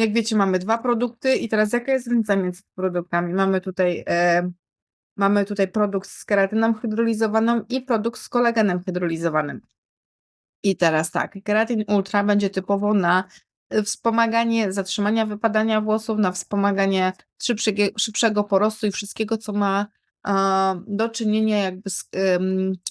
Jak wiecie, mamy dwa produkty i teraz jaka jest różnica między produktami? Mamy tutaj, e, mamy tutaj produkt z keratyną hydrolizowaną i produkt z kolagenem hydrolizowanym. I teraz tak, keratin ultra będzie typowo na y, wspomaganie zatrzymania wypadania włosów, na wspomaganie szybszego, porostu i wszystkiego, co ma do czynienia jakby z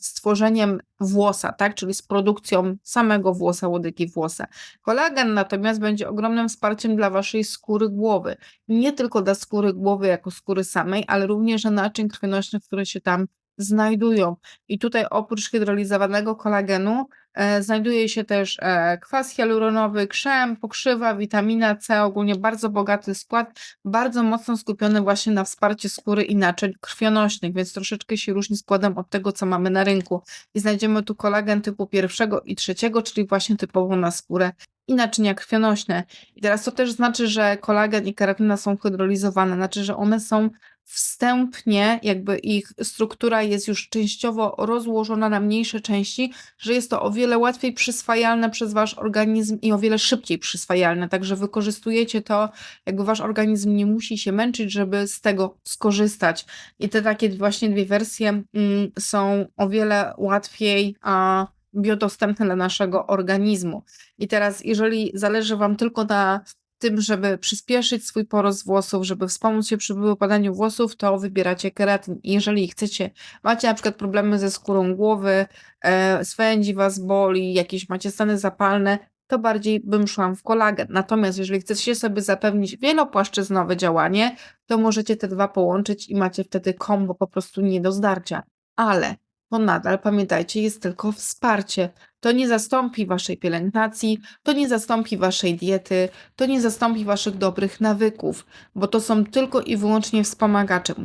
stworzeniem włosa, tak? Czyli z produkcją samego włosa, łodygi włosa. Kolagen natomiast będzie ogromnym wsparciem dla waszej skóry głowy. Nie tylko dla skóry głowy jako skóry samej, ale również naczyń krwionośnych, które się tam znajdują. I tutaj oprócz hydrolizowanego kolagenu znajduje się też e, kwas hialuronowy, krzem, pokrzywa, witamina C, ogólnie bardzo bogaty skład, bardzo mocno skupiony właśnie na wsparciu skóry i naczyń krwionośnych, więc troszeczkę się różni składem od tego, co mamy na rynku. I znajdziemy tu kolagen typu pierwszego i trzeciego, czyli właśnie typowo na skórę i naczynia krwionośne. I teraz to też znaczy, że kolagen i keratyna są hydrolizowane, znaczy, że one są wstępnie, jakby ich struktura jest już częściowo rozłożona na mniejsze części, że jest to o wiele łatwiej przyswajalne przez wasz organizm i o wiele szybciej przyswajalne. Także wykorzystujecie to, jakby wasz organizm nie musi się męczyć, żeby z tego skorzystać. I te takie właśnie dwie wersje mm, są o wiele łatwiej a, biodostępne dla naszego organizmu. I teraz, jeżeli zależy Wam tylko na tym, żeby przyspieszyć swój porost włosów, żeby wspomóc się przy wypadaniu włosów, to wybieracie keratin. I jeżeli chcecie, macie na przykład problemy ze skórą głowy, e, swędzi was boli, jakieś macie stany zapalne, to bardziej bym szła w kolagen. Natomiast jeżeli chcecie sobie zapewnić wielopłaszczyznowe działanie, to możecie te dwa połączyć i macie wtedy kombo po prostu nie do zdarcia. Ale to nadal pamiętajcie, jest tylko wsparcie. To nie zastąpi waszej pielęgnacji, to nie zastąpi waszej diety, to nie zastąpi waszych dobrych nawyków, bo to są tylko i wyłącznie wspomagacze.